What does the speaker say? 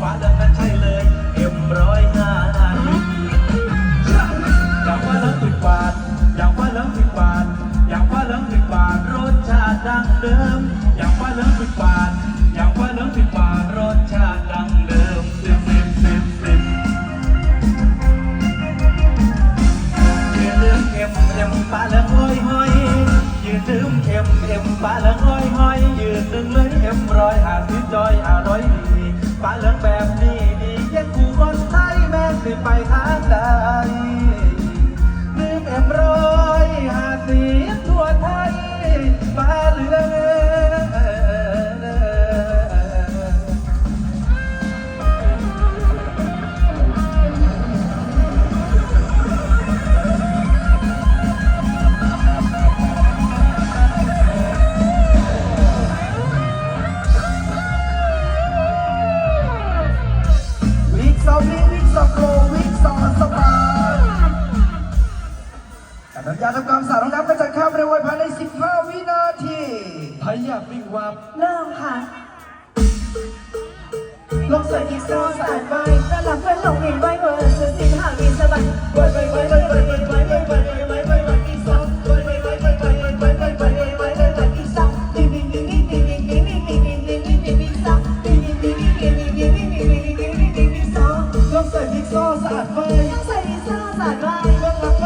ฟ้าดังนั้นใช่เลยเอ็มร้อยห้าอยากว่าเลิกติดบาทอยากว่าเลิกติดบาทอยากว่าเลิกติดบาทรสชาติดังเดิม อยากว่าเลิกติดบาทอยากว่าเลิกติดบาทรสชาติดังเดิมสิบสิบสิบสิบยืนลืมเข็มเข็มปลาลืองห้อยห้อยยืนลืมเข็มเข็มปลาเหลืองห้อยห้อยยืนหนึ่งเลยเอ็มร้อยหาสิบจอยอร่อยดี วับเริ่มค่ะลงใส่อีกโซ่สายไปด้านหลังเพื่อนลงมีไว้เบอร์สุดสิ่งหามีสบายไว้ไว้ไว้ไว้ไว้ไว้ไว้ไว้ไว้ไว้ไว้ไว้อีกสองไว้ไว้ไว้ไว้ไว้ไว้ไว้ไว้ไว้ไว้ไว้ไว้ไว้อีกสองดิ้งดิ้งดิ้งดิ้งดิ้งดิ้งดิ้งดิ้งดิ้งดิ้งดิ้งดิ้งดิ้งอีกสองดิ้งดิ้งดิ้งดิ้งดิ้งดิ้งดิ้งดิ้งดิ้งดิ้งดิ้งดิ้งอีกสองลงใส่วิกซสะอาดไฟต้องใส่อีกโซ่สายไปเบื้องหลังมันลงดิ